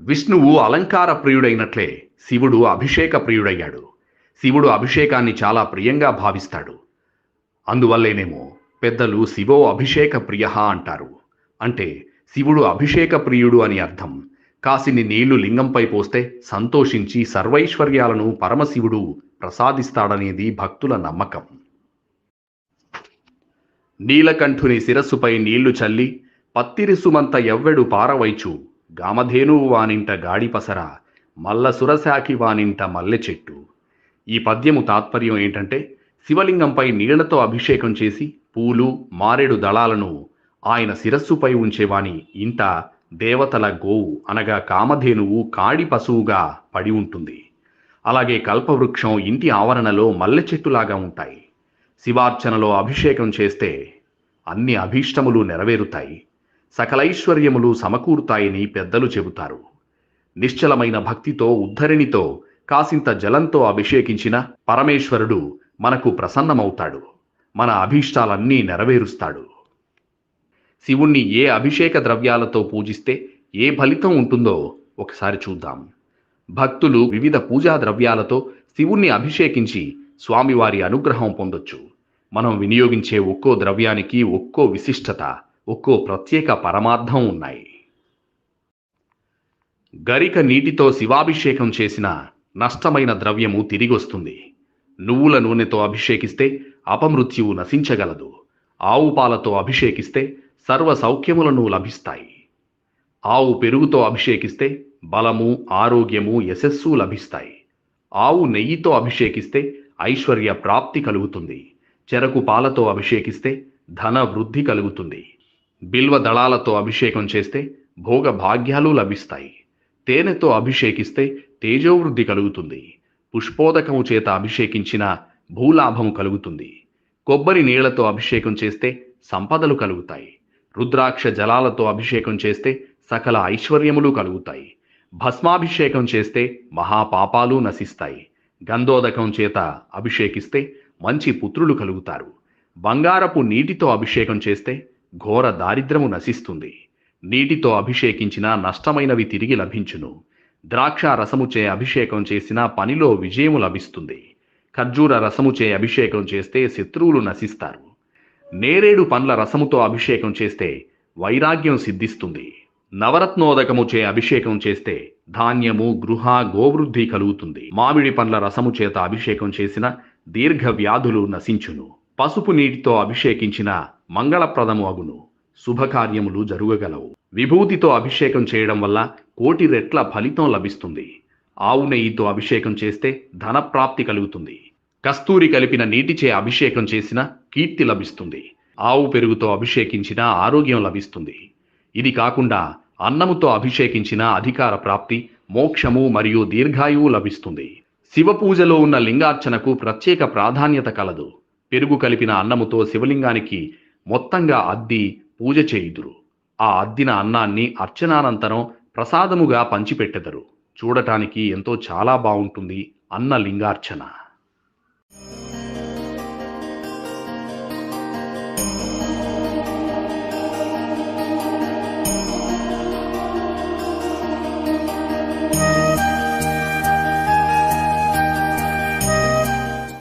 విష్ణువు అలంకార ప్రియుడైనట్లే శివుడు అభిషేక ప్రియుడయ్యాడు. శివుడు అభిషేకాన్ని చాలా ప్రియంగా భావిస్తాడు. అందువల్లేనేమో పెద్దలు శివో అభిషేక ప్రియ అంటారు. అంటే శివుడు అభిషేక ప్రియుడు అని అర్థం. కాసిని నీళ్ళు లింగంపై పోస్తే సంతోషించి సర్వైశ్వర్యాలను పరమశివుడు ప్రసాదిస్తాడనేది భక్తుల నమ్మకం. నీలకంఠుని శిరస్సుపై నీళ్ళు చల్లి పత్తిరిసుమంత ఎవ్వెడు పారవైచు గామధేనువు వానింట గాడిపసర మల్ల సురశాఖి వానింట మల్లె చెట్టు. ఈ పద్యము తాత్పర్యం ఏంటంటే శివలింగంపై నీళ్ళతో అభిషేకం చేసి పూలు మారేడు దళాలను ఆయన శిరస్సుపై ఉంచేవాని ఇంట దేవతల గోవు అనగా కామధేనువు కాడి పశువుగా పడి ఉంటుంది. అలాగే కల్పవృక్షం ఇంటి ఆవరణలో మల్లె చెట్టులాగా ఉంటాయి. శివార్చనలో అభిషేకం చేస్తే అన్ని అభీష్టములు నెరవేరుతాయి. సకలైశ్వర్యములు సమకూరుతాయని పెద్దలు చెబుతారు. నిశ్చలమైన భక్తితో ఉద్ధరిణితో కాసింత జలంతో అభిషేకించిన పరమేశ్వరుడు మనకు ప్రసన్నమవుతాడు. మన అభీష్టాలన్నీ నెరవేరుస్తాడు. శివుణ్ణి ఏ అభిషేక ద్రవ్యాలతో పూజిస్తే ఏ ఫలితం ఉంటుందో ఒకసారి చూద్దాం. భక్తులు వివిధ పూజా ద్రవ్యాలతో శివుణ్ణి అభిషేకించి స్వామివారి అనుగ్రహం పొందొచ్చు. మనం వినియోగించే ఒక్కో ద్రవ్యానికి ఒక్కో విశిష్టత ఒక్కో ప్రత్యేక పరమార్థం ఉన్నాయి. గరిక నీటితో శివాభిషేకం చేసిన నష్టమైన ద్రవ్యము తిరిగొస్తుంది. నువ్వుల నూనెతో అభిషేకిస్తే అపమృత్యువు నశించగలదు. ఆవు పాలతో అభిషేకిస్తే సర్వ సౌఖ్యములను లభిస్తాయి. ఆవు పెరుగుతో అభిషేకిస్తే బలము ఆరోగ్యము యశస్సు లభిస్తాయి. ఆవు నెయ్యితో అభిషేకిస్తే ఐశ్వర్య ప్రాప్తి కలుగుతుంది. చెరకు పాలతో అభిషేకిస్తే ధన వృద్ధి కలుగుతుంది. బిల్వ దళాలతో అభిషేకం చేస్తే భోగ భాగ్యాలు లభిస్తాయి. తేనెతో అభిషేకిస్తే తేజోవృద్ధి కలుగుతుంది. పుష్పోదకము చేత అభిషేకించిన భూలాభము కలుగుతుంది. కొబ్బరి నీళ్ళతో అభిషేకం చేస్తే సంపదలు కలుగుతాయి. రుద్రాక్ష జలాలతో అభిషేకం చేస్తే సకల ఐశ్వర్యములు కలుగుతాయి. భస్మాభిషేకం చేస్తే మహాపాపాలు నశిస్తాయి. గంధోదకం చేత అభిషేకిస్తే మంచి పుత్రులు కలుగుతారు. బంగారపు నీటితో అభిషేకం చేస్తే ఘోర దారిద్రము నశిస్తుంది. నీటితో అభిషేకించిన నష్టమైనవి తిరిగి లభించును. ద్రాక్ష రసముచే అభిషేకం చేసిన పనిలో విజయము లభిస్తుంది. ఖర్జూర రసముచే అభిషేకం చేస్తే శత్రువులు నశిస్తారు. నేరేడు పండ్ల రసముతో అభిషేకం చేస్తే వైరాగ్యం సిద్ధిస్తుంది. నవరత్నోదకముచే అభిషేకం చేస్తే ధాన్యము గృహ గోవృద్ధి కలుగుతుంది. మామిడి పండ్ల రసము చేత అభిషేకం చేసిన దీర్ఘ వ్యాధులు నశించును. పసుపు నీటితో అభిషేకించిన మంగళప్రదము అగును. శుభకార్యములు జరుగగలవు. విభూతితో అభిషేకం చేయడం వల్ల కోటి రెట్ల ఫలితం లభిస్తుంది. ఆవు నెయ్యితో అభిషేకం చేస్తే ధనప్రాప్తి కలుగుతుంది. కస్తూరి కలిపిన నీటిచే అభిషేకం చేసిన కీర్తి లభిస్తుంది. ఆవు పెరుగుతో అభిషేకించిన ఆరోగ్యం లభిస్తుంది. ఇది కాకుండా అన్నముతో అభిషేకించిన అధికార ప్రాప్తి మోక్షము మరియు దీర్ఘాయువు లభిస్తుంది. శివ పూజలో ఉన్న లింగార్చనకు ప్రత్యేక ప్రాధాన్యత కలదు. పెరుగు కలిపిన అన్నముతో శివలింగానికి మొత్తంగా అద్ది పూజ చేయుదురు. ఆ అద్దిన అన్నాన్ని అర్చనానంతరం ప్రసాదముగా పంచిపెట్టెదరు. చూడటానికి ఎంతో చాలా బాగుంటుంది అన్న లింగార్చన.